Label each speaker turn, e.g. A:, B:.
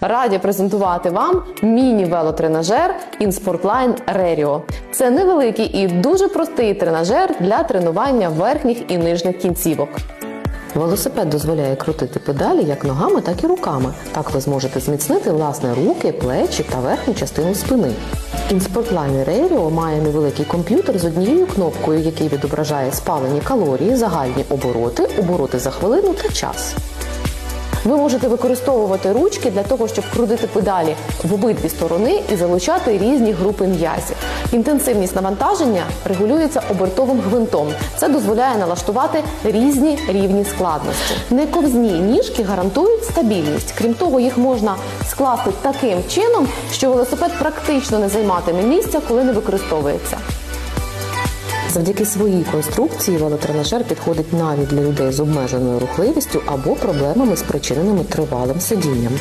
A: Раді презентувати вам міні-велотренажер InSportline Rerio. Це невеликий і дуже простий тренажер для тренування верхніх і нижніх кінцівок. Велосипед дозволяє крутити педалі як ногами, так і руками. Так ви зможете зміцнити власне руки, плечі та верхню частину спини. InSportline Rerio має невеликий комп'ютер з однією кнопкою, який відображає спалені калорії, загальні обороти, обороти за хвилину та час. Ви можете використовувати ручки для того, щоб крутити педалі в обидві сторони і залучати різні групи м'язів. Інтенсивність навантаження регулюється обертовим гвинтом. Це дозволяє налаштувати різні рівні складності. Нековзні ніжки гарантують стабільність. Крім того, їх можна скласти таким чином, що велосипед практично не займатиме місця, коли не використовується. Завдяки своїй конструкції велотренажер підходить навіть для людей з обмеженою рухливістю або проблемами, спричиненими тривалим сидінням.